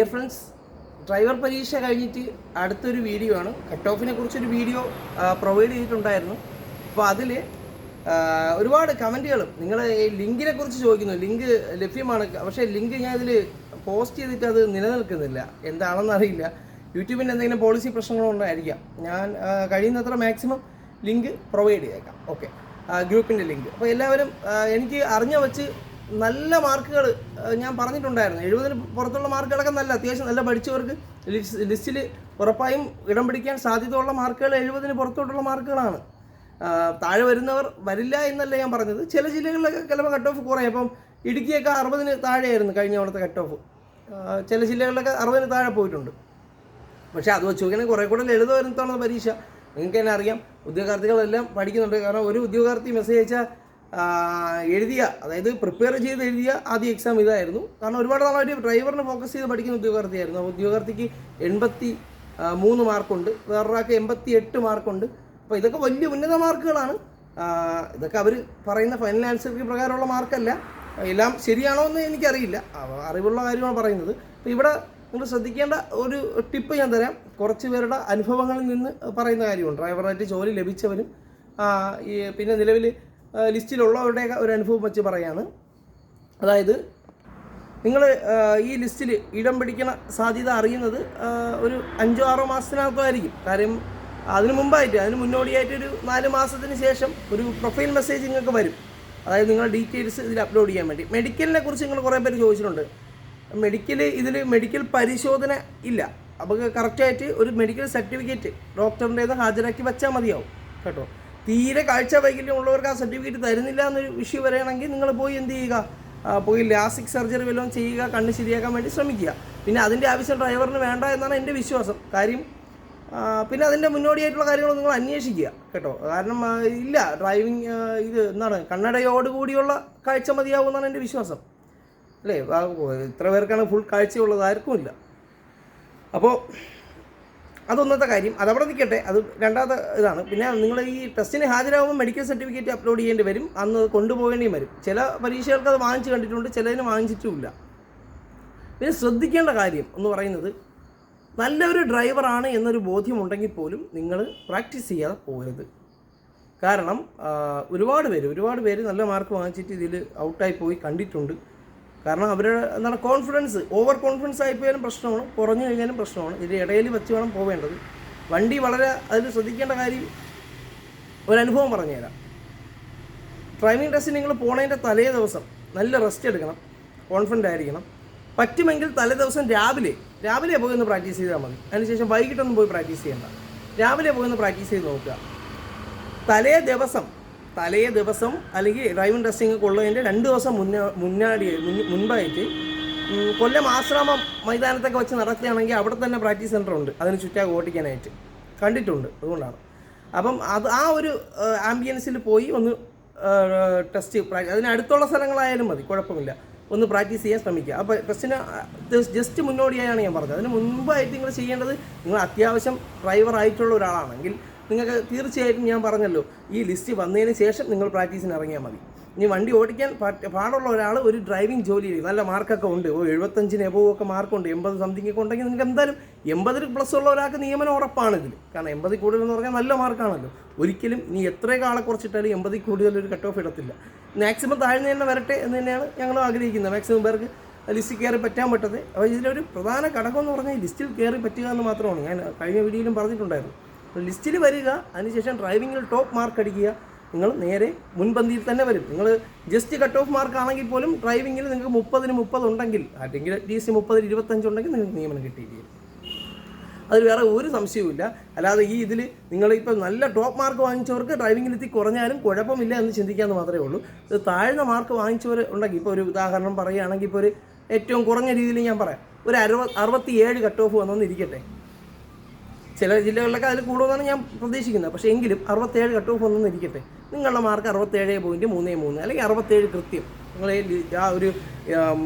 Dear friends driver പരീക്ഷ കഴിഞ്ഞിട്ട് അടുത്തൊരു വീഡിയോ ആണ്. കട്ട് ഓഫിനെ കുറിച്ചൊരു വീഡിയോ പ്രൊവൈഡ് ചെയ്തിട്ടുണ്ടായിരുന്നു. അപ്പോൾ അതിൽ ഒരുപാട് കമന്റുകളും നിങ്ങൾ ഈ ലിങ്കിനെ കുറിച്ച് ചോദിക്കുന്നു. ലിങ്ക് ലഭ്യമാണ്. പക്ഷേ ലിങ്ക് ഞാൻ ഇതിൽ പോസ്റ്റ് ചെയ്തിട്ട് അത് നിലനിൽക്കുന്നില്ല. എന്താണെന്ന് അറിയില്ല. യൂട്യൂബിന്റെ എന്തെങ്കിലും പോളിസി പ്രശ്നങ്ങളുണ്ടായിരിക്കാം ഞാൻ കഴിയുന്നത്ര മാക്സിമം ലിങ്ക് പ്രൊവൈഡ് ചെയ്തേക്കാം. ഓക്കെ ഗ്രൂപ്പിന്റെ ലിങ്ക്. അപ്പോൾ എല്ലാവരും എനിക്ക് അറിഞ്ഞ വെച്ച് നല്ല മാർക്കുകൾ ഞാൻ പറഞ്ഞിട്ടുണ്ടായിരുന്നു. എഴുപതിന് പുറത്തുള്ള മാർക്കുകളൊക്കെ നല്ല അത്യാവശ്യം നല്ല പഠിച്ചവർക്ക് ലിസ്റ്റിൽ ഉറപ്പായും ഇടം പിടിക്കാൻ സാധ്യതയുള്ള മാർക്കുകൾ എഴുപതിന് പുറത്തോട്ടുള്ള മാർക്കുകളാണ്. താഴെ വരുന്നവർ വരില്ല എന്നല്ല ഞാൻ പറഞ്ഞത്. ചില ജില്ലകളിലൊക്കെ ചിലപ്പോൾ കട്ട് ഓഫ് കുറയും. അപ്പം ഇടുക്കിയൊക്കെ അറുപതിന് താഴെയായിരുന്നു കഴിഞ്ഞ അവിടുത്തെ കട്ട് ഓഫ് ചില ജില്ലകളിലൊക്കെ അറുപതിന് താഴെ പോയിട്ടുണ്ട്. പക്ഷേ അത് വെച്ച് നോക്കിയാൽ കുറേ കൂടെ ലളിതമായിരുന്നതാണ് പരീക്ഷ. നിങ്ങൾക്ക് തന്നെ അറിയാം ഉദ്യോഗാർത്ഥികളെല്ലാം പഠിക്കുന്നുണ്ട്. കാരണം ഒരു ഉദ്യോഗാർത്ഥി മെസ്സേജ് അയച്ചാൽ എഴുതിയ അതായത് പ്രിപ്പയർ ചെയ്ത് എഴുതിയ ആദ്യ എക്സാം ഇതായിരുന്നു. കാരണം ഒരുപാട് നാളായിട്ട് ഡ്രൈവറിന് ഫോക്കസ് ചെയ്ത് പഠിക്കുന്ന ഉദ്യോഗാർത്ഥിയായിരുന്നു. ആ ഉദ്യോഗാർത്ഥിക്ക് എൺപത്തി മൂന്ന് മാർക്കുണ്ട്. വേറൊരാൾക്ക് എൺപത്തി എട്ട് മാർക്കുണ്ട്. അപ്പോൾ ഇതൊക്കെ വലിയ ഉന്നത മാർക്കുകളാണ്. ഇതൊക്കെ അവർ പറയുന്ന ഫൈനൽ ആൻസർ പ്രകാരമുള്ള മാർക്കല്ല. എല്ലാം ശരിയാണോ എന്ന് എനിക്കറിയില്ല. അറിവുള്ള കാര്യമാണ് പറയുന്നത്. അപ്പോൾ ഇവിടെ നിങ്ങൾ ശ്രദ്ധിക്കേണ്ട ഒരു ടിപ്പ് ഞാൻ തരാം. കുറച്ച് പേരുടെ അനുഭവങ്ങളിൽ നിന്ന് പറയുന്ന കാര്യമുണ്ട്. ഡ്രൈവറായിട്ട് ജോലി ലഭിച്ചവരും പിന്നെ നിലവിൽ ലിസ്റ്റിലുള്ളവരുടെയൊക്കെ ഒരു അനുഭവം വെച്ച് പറയാണ്. അതായത് നിങ്ങൾ ഈ ലിസ്റ്റിൽ ഇടം പിടിക്കണ സാധ്യത അറിയുന്നത് ഒരു അഞ്ചോ ആറോ മാസത്തിനകത്തായിരിക്കും കാര്യം അതിന് മുമ്പായിട്ട് അതിന് മുന്നോടിയായിട്ട് ഒരു നാല് മാസത്തിന് ശേഷം ഒരു പ്രൊഫൈൽ മെസ്സേജ് നിങ്ങൾക്ക് വരും. അതായത് നിങ്ങളുടെ ഡീറ്റെയിൽസ് ഇതിൽ അപ്ലോഡ് ചെയ്യാൻ വേണ്ടി. മെഡിക്കലിനെ കുറിച്ച് നിങ്ങൾ കുറേ പേര് ചോദിച്ചിട്ടുണ്ട്. മെഡിക്കൽ ഇതിൽ മെഡിക്കൽ പരിശോധന ഇല്ല. അപ്പോൾ കറക്റ്റായിട്ട് ഒരു മെഡിക്കൽ സർട്ടിഫിക്കറ്റ് ഡോക്ടറിന്റേത് ഹാജരാക്കി വെച്ചാൽ മതിയാവും. കേട്ടോ? തീരെ കാഴ്ച വൈകല്യം ഉള്ളവർക്ക് ആ സർട്ടിഫിക്കറ്റ് തരുന്നില്ല എന്നൊരു വിഷയം വരികയാണെങ്കിൽ നിങ്ങൾ പോയി എന്ത് ചെയ്യുക? പോയി ലാസിക് സർജറി വല്ലതും ചെയ്യുക കണ്ണ് ശരിയാക്കാൻ വേണ്ടി ശ്രമിക്കുക. പിന്നെ അതിന്റെ ആവശ്യം ഡ്രൈവറിന് വേണ്ട എന്നാണ് എന്റെ വിശ്വാസം. കാര്യം പിന്നെ അതിന്റെ മുന്നോടിയായിട്ടുള്ള കാര്യങ്ങൾ നിങ്ങൾ അന്വേഷിക്കുക കേട്ടോ. കാരണം ഇല്ല ഡ്രൈവിംഗ് ഇത് എന്താണ് കണ്ണടയോട് കൂടിയുള്ള കാഴ്ച മതിയാവും എന്നാണ് എന്റെ വിശ്വാസം. അല്ലേ? ഇത്ര പേർക്കാണ് ഫുൾ കാഴ്ചയുള്ളത് ആർക്കും ഇല്ല. അപ്പോൾ അതൊന്നത്തെ കാര്യം. അതവിടെ നിൽക്കട്ടെ. അത് രണ്ടാമത്തെ ഇതാണ്. പിന്നെ നിങ്ങൾ ഈ ടെസ്റ്റിന് ഹാജരാകുമ്പോൾ മെഡിക്കൽ സർട്ടിഫിക്കറ്റ് അപ്ലോഡ് ചെയ്യേണ്ടി വരും. അന്ന് കൊണ്ടുപോകേണ്ടിയും വരും. ചില പരീക്ഷകൾക്ക് അത് വാങ്ങിച്ച് കണ്ടിട്ടുണ്ട്. ചിലതിന് വാങ്ങിച്ചിട്ടുമില്ല. പിന്നെ ശ്രദ്ധിക്കേണ്ട കാര്യം എന്ന് പറയുന്നത് നല്ലൊരു ഡ്രൈവറാണ് എന്നൊരു ബോധ്യമുണ്ടെങ്കിൽ പോലും നിങ്ങൾ പ്രാക്ടീസ് ചെയ്യാതെ പോകരുത്. കാരണം ഒരുപാട് പേര് ഒരുപാട് പേര് നല്ല മാർക്ക് വാങ്ങിച്ചിട്ട് ഇതിൽ ഔട്ടായി പോയി കണ്ടിട്ടുണ്ട്. കാരണം അവരുടെ എന്താണ് കോൺഫിഡൻസ് ഓവർ കോൺഫിഡൻസ് ആയിപ്പോയാലും പ്രശ്നമാണ് കുറഞ്ഞു കഴിഞ്ഞാലും പ്രശ്നമാണ്. ഇതിന്റെ ഇടയിൽ വെച്ച് വേണം പോവേണ്ടത്. വണ്ടി വളരെ അതിൽ ശ്രദ്ധിക്കേണ്ട കാര്യം ഒരനുഭവം പറഞ്ഞുതരാം. ഡ്രൈവിംഗ് ടെസ്റ്റിന് നിങ്ങൾ പോണതിന്റെ തലേ ദിവസം നല്ല റെസ്റ്റ് എടുക്കണം കോൺഫിഡന്റ് ആയിരിക്കണം. പറ്റുമെങ്കിൽ തലേ ദിവസം രാവിലെ രാവിലെ പോയി ഒന്ന് പ്രാക്ടീസ് ചെയ്താൽ മതി. അതിനുശേഷം വൈകിട്ടൊന്നും പോയി പ്രാക്ടീസ് ചെയ്യേണ്ട. രാവിലെ പോയി ഒന്ന് പ്രാക്ടീസ് ചെയ്ത് നോക്കുക. തലേ ദിവസം തലേ ദിവസം അല്ലെങ്കിൽ ഡ്രൈവിംഗ് ടെസ്റ്റിംഗ് കൊള്ളുന്നതിന്റെ രണ്ട് ദിവസം മുന്നേ മുന്നാടി മുൻപായിട്ട് കൊല്ലം ആശ്രമം മൈതാനത്തൊക്കെ വെച്ച് നടത്തുകയാണെങ്കിൽ അവിടെ തന്നെ പ്രാക്ടീസ് സെന്റർ ഉണ്ട്. അതിന് ചുറ്റാകെ ഓടിക്കാനായിട്ട് കണ്ടിട്ടുണ്ട് അതുകൊണ്ടാണ്. അപ്പം അത് ആ ഒരു ആംബിയൻസിൽ പോയി ഒന്ന് ടെസ്റ്റ് അതിന് അടുത്തുള്ള സ്ഥലങ്ങളായാലും മതി കുഴപ്പമില്ല. ഒന്ന് പ്രാക്ടീസ് ചെയ്യാൻ ശ്രമിക്കുക. അപ്പോൾ ടെസ്റ്റിന് ജസ്റ്റ് മുന്നോടിയായാണ് ഞാൻ പറഞ്ഞത്. അതിന് മുൻപായിട്ട് നിങ്ങൾ ചെയ്യേണ്ടത് നിങ്ങൾ അത്യാവശ്യം ഡ്രൈവർ ആയിട്ടുള്ള ഒരാളാണെങ്കിൽ നിങ്ങൾക്ക് തീർച്ചയായിട്ടും ഞാൻ പറഞ്ഞല്ലോ ഈ ലിസ്റ്റ് വന്നതിന് ശേഷം നിങ്ങൾ പ്രാക്ടീസിന് ഇറങ്ങിയാൽ മതി. ഇനി വണ്ടി ഓടിക്കാൻ പാടുള്ള ഒരാൾ ഒരു ഡ്രൈവിംഗ് ജോലി നല്ല മാർക്കൊക്കെ ഉണ്ട്. ഓ എഴുപത്തഞ്ചിന് എബോവ് ഒക്കെ മാർക്കുണ്ട് എൺപത് സംതിങ് ഒക്കെ ഉണ്ടെങ്കിൽ നിങ്ങൾക്ക് എന്തായാലും എൺപതിൽ പ്ലസ് ഉള്ള ഒരാൾക്ക് നിയമനം ഉറപ്പാണ് ഇതിൽ കാരണം എൺപതിൽ കൂടുതൽ എന്ന് പറഞ്ഞാൽ നല്ല മാർക്കാണല്ലോ ഒരിക്കലും നീ എത്രയൊക്കെ ആളെ കുറച്ചിട്ടാലും എൺപതിൽ കൂടുതൽ ഒരു കട്ട് ഓഫ് ഇടത്തില്ല. മാക്സിമം താഴ്ന്നു തന്നെ വരട്ടെ എന്ന് തന്നെയാണ് ഞങ്ങൾ ആഗ്രഹിക്കുന്നത്. മാക്സിമം പേർക്ക് ലിസ്റ്റിൽ കയറി പറ്റാൻ പറ്റത്തെ. അപ്പോൾ ഇതിലൊരു പ്രധാന ഘടകം എന്ന് പറഞ്ഞാൽ ലിസ്റ്റിൽ കയറി പറ്റുക എന്ന് മാത്രമാണ്. ഞാൻ കഴിഞ്ഞ വീഡിയോയിലും പറഞ്ഞിട്ടുണ്ടായിരുന്നു. ലിസ്റ്റിൽ വരിക അതിനുശേഷം ഡ്രൈവിങ്ങിൽ ടോപ്പ് മാർക്ക് അടിക്കുക. നിങ്ങൾ നേരെ മുൻപന്തിയിൽ തന്നെ വരും. നിങ്ങൾ ജസ്റ്റ് കട്ട് ഓഫ് മാർക്ക് ആണെങ്കിൽ പോലും ഡ്രൈവിങ്ങിൽ നിങ്ങൾക്ക് മുപ്പതിന് മുപ്പത് ഉണ്ടെങ്കിൽ അല്ലെങ്കിൽ അറ്റ്ലീസ്റ്റ് മുപ്പതിന് ഇരുപത്തഞ്ച് ഉണ്ടെങ്കിൽ നിങ്ങൾക്ക് നിയമനം കിട്ടിയിരിക്കും അതിൽ വേറെ ഒരു സംശയവുമില്ല അല്ലാതെ ഈ ഇതിൽ നിങ്ങളിപ്പോൾ നല്ല ടോപ്പ് മാർക്ക് വാങ്ങിച്ചവർക്ക് ഡ്രൈവിംഗിൽ എത്തി കുറഞ്ഞാലും കുഴപ്പമില്ല എന്ന് ചിന്തിക്കാമെന്ന് മാത്രമേ ഉള്ളൂ. ഇത് താഴ്ന്ന മാർക്ക് വാങ്ങിച്ചവർ ഉണ്ടെങ്കിൽ ഇപ്പോൾ ഒരു ഉദാഹരണം പറയുകയാണെങ്കിൽ ഇപ്പോൾ ഒരു ഏറ്റവും കുറഞ്ഞ രീതിയിൽ ഞാൻ പറയാം. ഒരു അറുപത് അറുപത്തി ഏഴ് കട്ട് ഓഫ് വന്നെന്ന് ഇരിക്കട്ടെ. ചില ജില്ലകളിലൊക്കെ അതിൽ കൂടുതലാണ് ഞാൻ പ്രതീക്ഷിക്കുന്നത് പക്ഷേ എങ്കിലും അറുപത്തേഴ് കട്ട് ഓഫ് ഒന്നും ഇരിക്കട്ടെ. നിങ്ങളുടെ മാർക്ക് അറുപത്തേഴ് പോയിന്റ് മൂന്ന് മൂന്ന് അല്ലെങ്കിൽ അറുപത്തേഴ് കൃത്യം. നിങ്ങൾ ആ ഒരു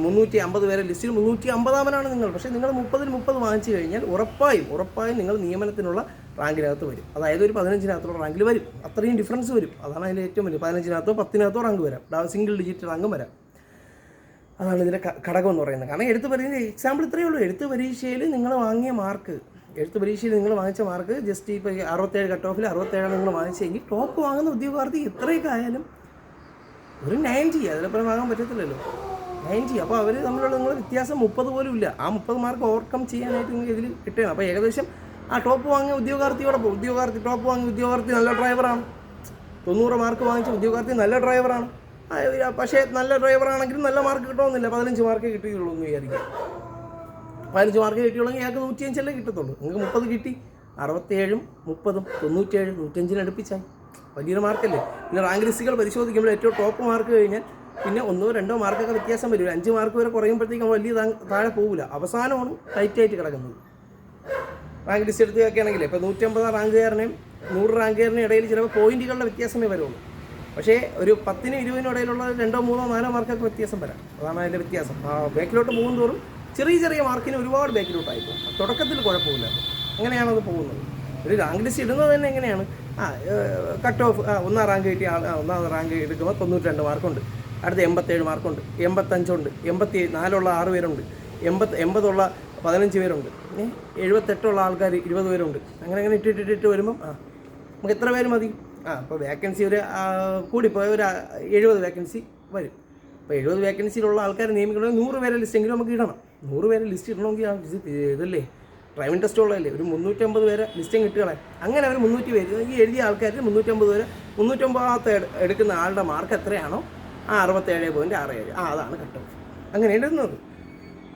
മുന്നൂറ്റി അമ്പത് പേരെ ലിസ്റ്റിൽ മുന്നൂറ്റി അമ്പതാമനാണ് നിങ്ങൾ. പക്ഷേ നിങ്ങൾ മുപ്പതിൽ മുപ്പത് വാങ്ങിച്ചു കഴിഞ്ഞാൽ ഉറപ്പായും ഉറപ്പായും നിങ്ങൾ നിയമനത്തിനുള്ള റാങ്കിനകത്ത് വരും. അതായത് ഒരു പതിനഞ്ചിനകത്തുള്ള റാങ്കിൽ വരും. അത്രയും ഡിഫറൻസ് വരും. അതാണ് അതിന്റെ ഏറ്റവും വലിയ. പതിനഞ്ചിനകത്തോ പത്തിനകത്തോ റാങ്ക് വരാം. സിംഗിൾ ഡിജിറ്റ് റാങ്കും വരാം. അതാണ് ഇതിന്റെ ഘടകം എന്ന് പറയുന്നത്. കാരണം എഴുത്ത് പരീക്ഷ എക്സാമ്പിൾ ഇത്രയേ ഉള്ളൂ. എഴുത്ത് പരീക്ഷയിൽ നിങ്ങൾ വാങ്ങിയ മാർക്ക് എഴുത്ത് പരീക്ഷയിൽ നിങ്ങൾ വാങ്ങിച്ച മാർക്ക് ജസ്റ്റ് ഇപ്പോൾ അറുപത്തേഴ് കട്ട് ഓഫിൽ അറുപത്തേഴാണ് നിങ്ങൾ വാങ്ങിച്ചെങ്കിൽ ടോപ്പ് വാങ്ങുന്ന ഉദ്യോഗാർത്ഥി ഇത്രയൊക്കെ ആയാലും ഒരു നയന്റി അതിലപ്പുറം വാങ്ങാൻ പറ്റത്തില്ലല്ലോ. നയന്റി അപ്പോൾ അവർ തമ്മിലുള്ള നിങ്ങൾ വ്യത്യാസം മുപ്പത് പോലും ഇല്ല. ആ മുപ്പത് മാർക്ക് ഓവർകം ചെയ്യാനായിട്ട് നിങ്ങൾക്ക് ഇതിൽ കിട്ടുകയാണ്. അപ്പോൾ ഏകദേശം ആ ടോപ്പ് വാങ്ങിയ ഉദ്യോഗാർത്ഥിയോടൊപ്പം ഉദ്യോഗാർത്ഥി ടോപ്പ് വാങ്ങിയ ഉദ്യോഗാർത്ഥി നല്ല ഡ്രൈവറാണ് തൊണ്ണൂറ് മാർക്ക് വാങ്ങിച്ച ഉദ്യോഗാർത്ഥി നല്ല ഡ്രൈവറാണ് പക്ഷേ നല്ല ഡ്രൈവറാണെങ്കിലും നല്ല മാർക്ക് കിട്ടണമെന്നില്ല. പതിനഞ്ച് മാർക്ക് കിട്ടിയുള്ളൂ എന്ന് വിചാരിക്കും. പതിനഞ്ച് മാർക്ക് കിട്ടിയുള്ളെങ്കിൽ അയാൾക്ക് നൂറ്റിയഞ്ചല്ലേ കിട്ടത്തുള്ളൂ. നിങ്ങൾക്ക് മുപ്പത് കിട്ടി. അറുപത്തേഴും മുപ്പതും തൊണ്ണൂറ്റേഴും നൂറ്റഞ്ചിന് അടുപ്പിച്ചായി. വലിയൊരു മാർക്കല്ലേ പിന്നെ റാങ്ക് ലിസ്റ്റുകൾ പരിശോധിക്കുമ്പോൾ ഏറ്റവും ടോപ്പ് മാർക്ക് കഴിഞ്ഞാൽ പിന്നെ ഒന്നോ രണ്ടോ മാർക്കൊക്കെ വ്യത്യാസം വരും. അഞ്ച് മാർക്ക് വരെ കുറയുമ്പോഴത്തേക്കും വലിയ താഴെ പോകില്ല അവസാനമാണ് ടൈറ്റായിട്ട് കിടക്കുന്നത്. റാങ്ക് ലിസ്റ്റ് എടുത്ത് വെക്കുകയാണെങ്കിൽ ഇപ്പോൾ നൂറ്റമ്പതാം റാങ്കുകാരനെയും നൂറ് റാങ്കുകാരനും ഇടയിൽ ചിലപ്പോൾ പോയിന്റുകളുടെ വ്യത്യാസമേ വരുള്ളൂ. പക്ഷേ ഒരു പത്തിനും ഇരുപതിനും ഇടയിലുള്ള രണ്ടോ മൂന്നോ നാലോ മാർക്കൊക്കെ വ്യത്യാസം വരാം. അതാണ് അതിന്റെ വ്യത്യാസം. ബാക്കിലോട്ട് പോകും തോറും ചെറിയ ചെറിയ മാർക്കിന് ഒരുപാട് ബാക്കിലോട്ടായി പോകും. തുടക്കത്തിൽ കുഴപ്പമില്ല. അങ്ങനെയാണ് അത് പോകുന്നത്? ഒരു റാങ്ക് ലിസ്റ്റ് ഇടുന്നത് തന്നെ എങ്ങനെയാണ്? ആ കട്ട് ഓഫ് ഒന്നാം റാങ്ക് കിട്ടിയ ആൾ ഒന്നാം റാങ്ക് എടുക്കുമ്പോൾ തൊണ്ണൂറ്റി രണ്ട് മാർക്കുണ്ട്. അടുത്ത എൺപത്തേഴ് മാർക്കുണ്ട്. എൺപത്തഞ്ചുണ്ട്. എൺപത്തി നാലുള്ള ആറ് പേരുണ്ട്. എൺപത് എൺപതുള്ള പതിനഞ്ച് പേരുണ്ട്. എഴുപത്തെട്ടുള്ള ആൾക്കാർ ഇരുപത് പേരുണ്ട്. അങ്ങനെ അങ്ങനെ ഇട്ടിട്ടിട്ടിട്ട് വരുമ്പം ആ നമുക്ക് എത്ര പേര് മതി? ആ അപ്പോൾ വേക്കൻസി ഒരു കൂടി കൂടിപ്പോയ ഒരു എഴുപത് വേക്കൻസി വരും. അപ്പോൾ എഴുപത് വേക്കൻസിയിലുള്ള ആൾക്കാരെ നിയമിക്കണമെങ്കിൽ നൂറ് പേരെ ലിസ്റ്റെങ്കിലും നമുക്ക് ഇടണം. നൂറ് പേരെ ലിസ്റ്റ് ഇടണമെങ്കിൽ ആ ഇത് ഇതല്ലേ? ഡ്രൈവിംഗ് ടെസ്റ്റ് ഉള്ളതല്ലേ? ഒരു മുന്നൂറ്റമ്പത് പേരെ ലിസ്റ്റും കിട്ടുകളെ അങ്ങനെ അവർ മുന്നൂറ്റി പേര്. ഈ എഴുതിയ ആൾക്കാർ മുന്നൂറ്റമ്പത് പേര് മുന്നൂറ്റമ്പതാമത്തെ എട്- എടുക്കുന്ന ആളുടെ മാർക്ക് എത്രയാണോ? ആ അറുപത്തേഴ് പോയിന്റ് ആറ് ഏഴ്. ആ അതാണ് കട്ട് ഓഫ് അങ്ങനെ എഴുതുന്നത്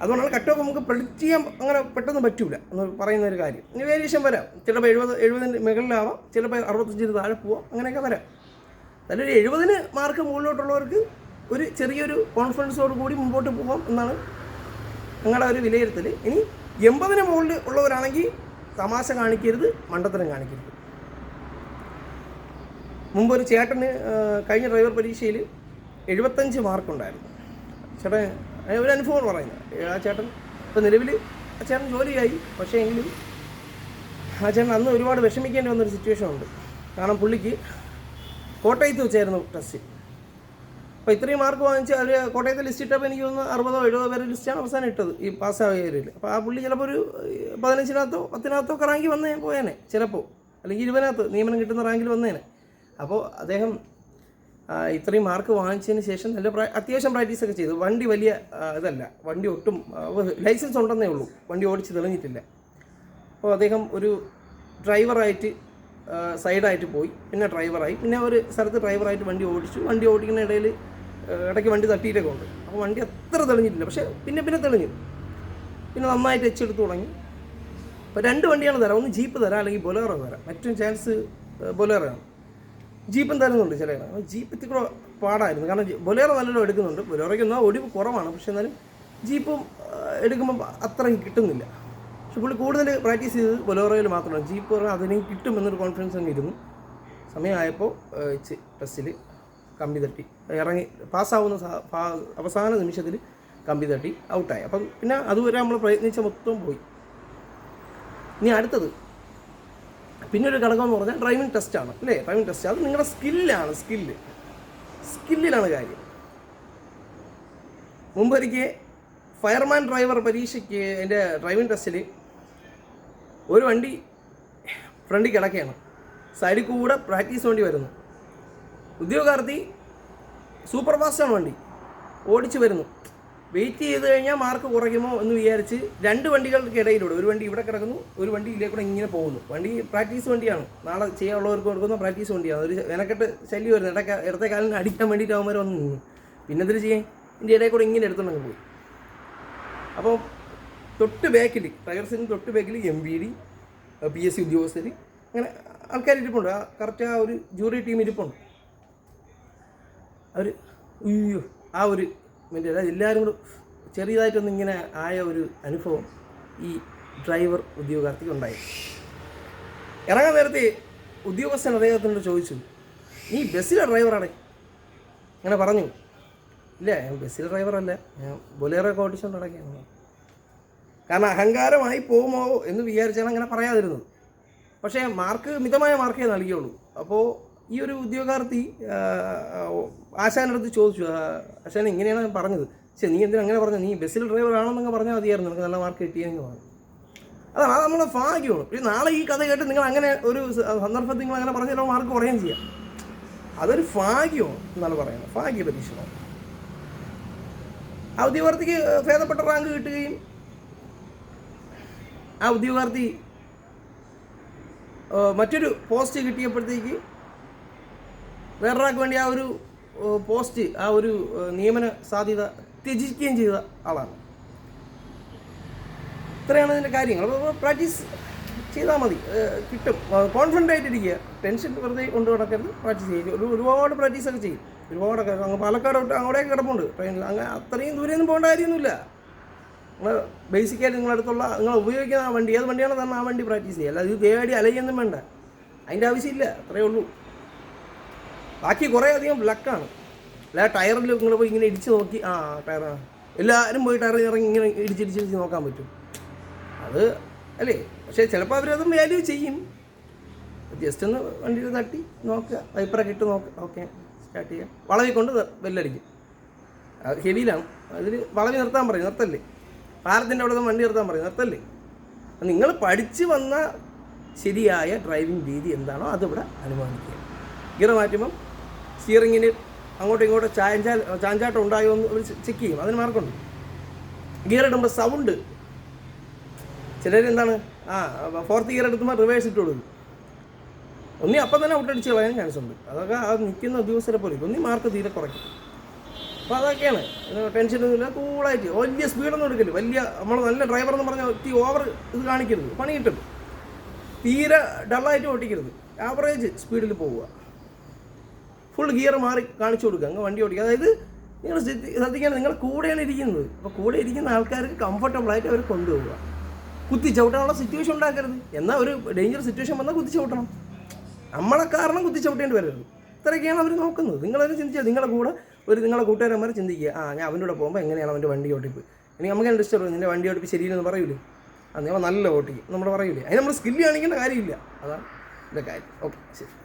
അതുകൊണ്ടാണ് കട്ട് ഓഫ് നമുക്ക് പ്രെഡിക്റ്റ് ചെയ്യാൻ അങ്ങനെ പെട്ടെന്ന് പറ്റൂല. എന്ന് പറയുന്ന ഒരു കാര്യം. ഇനി വേരിയേഷൻ വരാം. ചിലപ്പോൾ എഴുപത് എഴുപതിന് മുകളിലാവാം. ചിലപ്പോൾ അറുപത്തഞ്ചിന് താഴെ പോവാം. അങ്ങനെയൊക്കെ വരാം. നല്ലൊരു എഴുപതിന് മാർക്ക് മുകളിലോട്ടുള്ളവർക്ക് ഒരു ചെറിയൊരു കോൺഫിഡൻസോട് കൂടി മുമ്പോട്ട് പോകാം എന്നാണ് ഞങ്ങളുടെ ഒരു വിലയിരുത്തൽ ഇനി എൺപതിന് മുകളിൽ ഉള്ളവരാണെങ്കിൽ തമാശ കാണിക്കരുത് മണ്ടത്തരം കാണിക്കരുത്. മുമ്പ് ഒരു ചേട്ടന് കഴിഞ്ഞ ഡ്രൈവർ പരീക്ഷയിൽ എഴുപത്തഞ്ച് മാർക്കുണ്ടായിരുന്നു ചേട്ടൻ ഒരു അനുഭവം പറയുന്നത്. ആ ചേട്ടൻ ഇപ്പോൾ നിലവിൽ ആ ചേട്ടൻ ജോലിയായി. പക്ഷേ എങ്കിലും ആ ചേട്ടൻ അന്ന് ഒരുപാട് വിഷമിക്കേണ്ടി വന്നൊരു സിറ്റുവേഷൻ ഉണ്ട്. കാരണം പുള്ളിക്ക് കോട്ടയത്ത് വെച്ചായിരുന്നു ടെസ്റ്റ് അപ്പോൾ ഇത്രയും മാർക്ക് വാങ്ങിച്ച് അവർ കോട്ടയത്തെ ലിസ്റ്റ് ഇട്ടപ്പോൾ എനിക്ക് തോന്നുന്നു അറുപതോ എഴുപതോ പേരെ ലിസ്റ്റാണ് അവസാനം ഇട്ടത് ഈ പാസ്സായവരിൽ അപ്പോൾ ആ പുള്ളി ചിലപ്പോൾ ഒരു പതിനഞ്ചിനകത്തോ പത്തിനകത്തോ ഒക്കെ റാങ്കിൽ വന്നേ പോയേനെ ചിലപ്പോൾ അല്ലെങ്കിൽ ഇരുപതിനകത്ത് നിയമനം കിട്ടുന്ന റാങ്കിൽ വന്നേനെ. അപ്പോൾ അദ്ദേഹം ഇത്രയും മാർക്ക് വാങ്ങിച്ചതിന് ശേഷം നല്ല പ്രാ- അത്യാവശ്യം പ്രാക്ടീസ് ഒക്കെ ചെയ്തു. വണ്ടി വലിയ ഇതല്ല. വണ്ടി ഒട്ടും ലൈസൻസ് ഉണ്ടെന്നേ ഉള്ളൂ. വണ്ടി ഓടിച്ച് തെളിഞ്ഞിട്ടില്ല. അപ്പോൾ അദ്ദേഹം ഒരു ഡ്രൈവറായിട്ട് സൈഡായിട്ട് പോയി. പിന്നെ ഡ്രൈവറായി പിന്നെ ഒരു സ്ഥലത്ത് ഡ്രൈവറായിട്ട് വണ്ടി ഓടിച്ചു. വണ്ടി ഓടിക്കുന്ന ഇടയിൽ ഇടയ്ക്ക് വണ്ടി തട്ടിയിട്ടൊക്കെ ഉണ്ട്. അപ്പോൾ വണ്ടി അത്ര തെളിഞ്ഞിട്ടില്ല. പക്ഷേ പിന്നെ പിന്നെ തെളിഞ്ഞു. പിന്നെ നന്നായിട്ട് എച്ചെടുത്ത് തുടങ്ങി. അപ്പോൾ രണ്ട് വണ്ടിയാണ് തരാം. ഒന്ന് ജീപ്പ് തരാം അല്ലെങ്കിൽ ബൊലേറോ തരാം. ഏറ്റവും ചാൻസ് ബൊലേറോ ആണ്. ജീപ്പും തരുന്നുണ്ട് ചില ഇടങ്ങൾ. ജീപ്പ് ഇത്തിരി കൂടെ പാടായിരുന്നു. കാരണം ബൊലേറോ നല്ലോണം എടുക്കുന്നുണ്ട്. ബൊലേറോയ്ക്ക് എന്നാൽ ഒടിവ് കുറവാണ്. പക്ഷെ എന്നാലും ജീപ്പും എടുക്കുമ്പോൾ അത്രയും കിട്ടുന്നില്ല. പക്ഷെ പുള്ളി കൂടുതൽ പ്രാക്ടീസ് ചെയ്തത് ബൊലേറോയിൽ മാത്രമാണ്. ജീപ്പ് പറഞ്ഞാൽ അതിനെയും കിട്ടും എന്നൊരു കോൺഫിഡൻസ് അങ്ങ് ഇരുന്നു. സമയമായപ്പോൾ ടെസ്റ്റിൽ കമ്പി തട്ടി. ഇറങ്ങി പാസ്സാവുന്ന അവസാന നിമിഷത്തിൽ കമ്പി തട്ടി ഔട്ടായി. അപ്പം പിന്നെ അതുവരെ നമ്മൾ പ്രയത്നിച്ച മൊത്തം പോയി. ഇനി അടുത്തത്. പിന്നെ ഒരു ഘടകം എന്ന് പറഞ്ഞാൽ ഡ്രൈവിംഗ് ടെസ്റ്റ് ആണ്. അല്ലേ? Driving test. അത് നിങ്ങളുടെ സ്കില്ലാണ് സ്കില്ല്. സ്കില്ലിലാണ് കാര്യം. മുമ്പൊരിക്കൽ ഫയർമാൻ ഡ്രൈവർ പരീക്ഷയ്ക്ക് എന്റെ ഡ്രൈവിംഗ് ടെസ്റ്റിൽ ഒരു വണ്ടി ഫ്രണ്ടിൽ കിടക്കുകയാണ്. സൈഡിൽ കൂടെ പ്രാക്ടീസ് വേണ്ടി വരുന്നു. ഉദ്യോഗാർത്ഥി സൂപ്പർ ഫാസ്റ്റാണ് വണ്ടി ഓടിച്ചു വരുന്നു. വെയിറ്റ് ചെയ്ത് കഴിഞ്ഞാൽ മാർക്ക് കുറയ്ക്കുമോ എന്ന് വിചാരിച്ച് രണ്ട് വണ്ടികൾക്ക് ഇടയിലൂടെ ഒരു വണ്ടി ഇവിടെ കിടക്കുന്നു ഒരു വണ്ടി ഇതിലേക്കൂടെ ഇങ്ങനെ പോകുന്നു. വണ്ടി പ്രാക്ടീസ് വണ്ടിയാണ്. നാളെ ചെയ്യാനുള്ളവർക്ക് കൊടുക്കുന്ന പ്രാക്ടീസ് വണ്ടിയാണ്. ഒരു വെനക്കെട്ട് ശല്യം വരുന്നു. ഇടയ്ക്ക് ഇടത്തെ കാലിന് അടിക്കാൻ വേണ്ടിയിട്ട് അവന്മാർ വന്ന് നിന്നു. പിന്നെ എന്തിനു ചെയ്യാൻ? ഇതിന്റെ ഇടയിൽ കൂടെ ഇങ്ങനെ എടുത്തുണ്ടെങ്കിൽ പോയി. അപ്പോൾ തൊട്ട് ബാക്കിൽ ടയർസിന് തൊട്ട് ബാക്കിൽ M B D P S C ഉദ്യോഗസ്ഥർ അങ്ങനെ ആൾക്കാർ ഇരിപ്പുണ്ട്. ആ കറക്റ്റ് ആ ഒരു ജൂറി ടീം ഇരിപ്പുണ്ട്. അവർ അയ്യോ ആ ഒരു അതായത് എല്ലാവരും കൂടെ ചെറിയതായിട്ടൊന്നും ഇങ്ങനെ ആയ ഒരു അനുഭവം ഈ ഡ്രൈവർ ഉദ്യോഗാർത്ഥിക്ക് ഉണ്ടായി. ഇറങ്ങാൻ നേരത്തെ ഉദ്യോഗസ്ഥൻ അദ്ദേഹത്തിനോട് ചോദിച്ചു നീ ബസ്സിലെ ഡ്രൈവറാണ്? അങ്ങനെ പറഞ്ഞു. ഇല്ല ഞാൻ ബസ്സിലെ ഡ്രൈവറല്ല. ഞാൻ ബൊലേറോ ഒക്കെ ഓടിച്ചുകൊണ്ട് കാരണം അഹങ്കാരമായി പോകുമോ എന്ന് വിചാരിച്ചാണ് അങ്ങനെ പറയാതിരുന്നത്. പക്ഷേ മാർക്ക് മിതമായ മാർക്കേ നൽകിയുള്ളൂ. അപ്പോൾ ഈ ഒരു ഉദ്യോഗാർത്ഥി ആശാനടുത്ത് ചോദിച്ചു "ആ, ആശാൻ ഇങ്ങനെയാണ് ഞാൻ പറഞ്ഞത്. ശരി നീ എന്തിനാ അങ്ങനെ പറഞ്ഞു നീ ബസ്സിൽ ഡ്രൈവർ ആണെന്നൊക്കെ പറഞ്ഞാൽ മതിയായിരുന്നു. നിനക്ക് നല്ല മാർക്ക് കിട്ടിയെന്ന് പറഞ്ഞു. അതാണ് അത് നമ്മളെ ഭാഗ്യമാണ്. പിന്നെ നാളെ ഈ കഥ കേട്ട് നിങ്ങൾ അങ്ങനെ ഒരു സന്ദർഭത്തിൽ നിങ്ങൾ അങ്ങനെ പറഞ്ഞാൽ മാർക്ക് കുറയുകയും ചെയ്യാം. അതൊരു ഭാഗ്യമാണ് എന്നാണ് പറയുന്നത്. ഭാഗ്യ പരീക്ഷണം. ആ ഉദ്യോഗാർത്ഥിക്ക് ഭേദപ്പെട്ട റാങ്ക് കിട്ടുകയും ആ ഉദ്യോഗാർത്ഥി മറ്റൊരു പോസ്റ്റ് കിട്ടിയപ്പോഴത്തേക്ക് വേറൊരാൾക്ക് വേണ്ടി ആ ഒരു പോസ്റ്റ് ആ ഒരു നിയമന സാധ്യത ത്യജിക്കുകയും ചെയ്ത ആളാണ്. ഇത്രയാണ് ഇതിന്റെ കാര്യങ്ങൾ. അപ്പോൾ പ്രാക്ടീസ് ചെയ്താൽ മതി. കിട്ടും. കോൺഫിഡന്റ് ആയിട്ടിരിക്കുക. ടെൻഷൻ വെറുതെ കൊണ്ട് നടക്കരുത്. പ്രാക്ടീസ് ചെയ്യുക ഒരു ഒരുപാട് പ്രാക്ടീസൊക്കെ ചെയ്യും. ഒരുപാടൊക്കെ. അങ്ങ് പാലക്കാട് തൊട്ട് അങ്ങോട്ടേക്ക് കിടപ്പുണ്ട്. ട്രെയിനിൽ അങ്ങനെ അത്രയും ദൂരെയൊന്നും പോകേണ്ട കാര്യമൊന്നുമില്ല. നിങ്ങൾ ബേസിക്കായിട്ട് നിങ്ങളടുത്തുള്ള നിങ്ങൾ ഉപയോഗിക്കുന്ന ആ വണ്ടി ഏത് വണ്ടിയാണോ തന്നെ ആ വണ്ടി പ്രാക്ടീസ് ചെയ്യുക. അല്ലാതെ ഇത് തേടി അലയൊന്നും വേണ്ട. അതിന്റെ ആവശ്യമില്ല. അത്രയേ ഉള്ളൂ. ബാക്കി കുറേ അധികം ബ്ലക്കാണ് അല്ല ടയറിൽ നിങ്ങൾ പോയി ഇങ്ങനെ ഇടിച്ച് നോക്കി ആ ടയറാണ് എല്ലാവരും പോയി ടയർ ഇറങ്ങി ഇങ്ങനെ ഇടിച്ചിടിച്ചിടിച്ച് നോക്കാൻ പറ്റും. അത് അല്ലേ? പക്ഷേ ചിലപ്പോൾ അവരതും വാല്യൂ ചെയ്യും. ജസ്റ്റ് ഒന്ന് വണ്ടിയിൽ തട്ടി നോക്കുക വൈപ്പറൊക്കെ ഇട്ട് നോക്കുക ഓക്കെ സ്റ്റാർട്ട് ചെയ്യുക വളവി കൊണ്ട് ബെല്ലടിക്കും അത് ഹെവിയിലാണ് അതിൽ വളവി നിർത്താൻ പറയും നിർത്തല്ലേ? പാലത്തിന്റെ അവിടെ വണ്ടി നിർത്താൻ പറയും നിർത്തല്ലേ? നിങ്ങൾ പഠിച്ച് വന്ന ശരിയായ ഡ്രൈവിംഗ് രീതി എന്താണോ അതിവിടെ അനുമാനിക്കുക. ഗിയർ മാറ്റുമ്പം സ്റ്റിയറിങ്ങിന് അങ്ങോട്ടും ഇങ്ങോട്ടും ചാഞ്ചാ ചാഞ്ചാട്ടം ഉണ്ടായോ എന്ന് ചെക്ക് ചെയ്യും. അതിന് മാർക്കുണ്ട് ഗിയർ ഇടുമ്പോൾ സൗണ്ട് ചിലർ എന്താണ്? ആ ഫോർത്ത് ഗിയർ എടുക്കുമ്പോൾ റിവേഴ്സ് ഇട്ട് കൊടുക്കും. ഒന്നി അപ്പം തന്നെ ഔട്ടടിച്ച് കളയാൻ ചാൻസ് ഉണ്ട്. അതൊക്കെ ആ നിൽക്കുന്ന ഉദ്യോഗസ്ഥരെ പോലെ. ഒന്നി മാർക്ക് തീരെ കുറയ്ക്കും. അപ്പോൾ അതൊക്കെയാണ്. ടെൻഷനൊന്നുമില്ല കൂളായിട്ട് വലിയ സ്പീഡൊന്നും എടുക്കരുത്. വലിയ നമ്മൾ നല്ല ഡ്രൈവർ എന്ന് പറഞ്ഞാൽ ഒത്തി ഓവർ ഇത് കാണിക്കരുത്. പണി കിട്ടും തീരെ ഡള്ളായിട്ട് ഓട്ടിക്കരുത്. ആവറേജ് സ്പീഡിൽ പോവുക. ഫുൾ ഗിയർ മാറി കാണിച്ചു കൊടുക്കുക. അങ്ങ് വണ്ടി ഓടിക്കുക. അതായത് നിങ്ങൾ ശ്രദ്ധിക്കണം നിങ്ങൾ കൂടെയാണ് ഇരിക്കുന്നത്. അപ്പോൾ കൂടെ ഇരിക്കുന്ന ആൾക്കാർക്ക് കംഫർട്ടബിൾ ആയിട്ട് അവർ കൊണ്ടുപോവുക. കുത്തി ചവിട്ടാനുള്ള സിറ്റുവേഷൻ ഉണ്ടാക്കരുത്. എന്നാൽ ഒരു ഡേഞ്ചർ സിറ്റുവേഷൻ വന്നാൽ കുത്തി ചവിട്ടണം. നമ്മളെ കാരണം കുത്തി ചവിട്ടേണ്ടി വരരുത്. ഇത്രയൊക്കെയാണ് അവർ നോക്കുന്നത്. നിങ്ങളതിന് ചിന്തിച്ചാൽ നിങ്ങളുടെ കൂടെ ഒരു നിങ്ങളെ കൂട്ടുകാരന്മാർ ചിന്തിക്കുക. ആ ഞാൻ അവന്റെ പോകുമ്പോൾ എങ്ങനെയാണ് അവന്റെ വണ്ടി ഓട്ടിപ്പ് ഇനി നമുക്ക് എന്ത് ഡിസ്റ്റർബ് നിന്റെ വണ്ടി ഓടിപ്പ് ശരിയെന്ന് പറയൂലേ? അത് നിങ്ങൾ നല്ല ഓട്ടിക്കും. നമ്മൾ പറയൂലേ? അതിന് നമ്മൾ സ്കില്ല് കാണിക്കേണ്ട കാര്യമില്ല. അതാണ് എന്റെ കാര്യം. ഓക്കെ ശരി.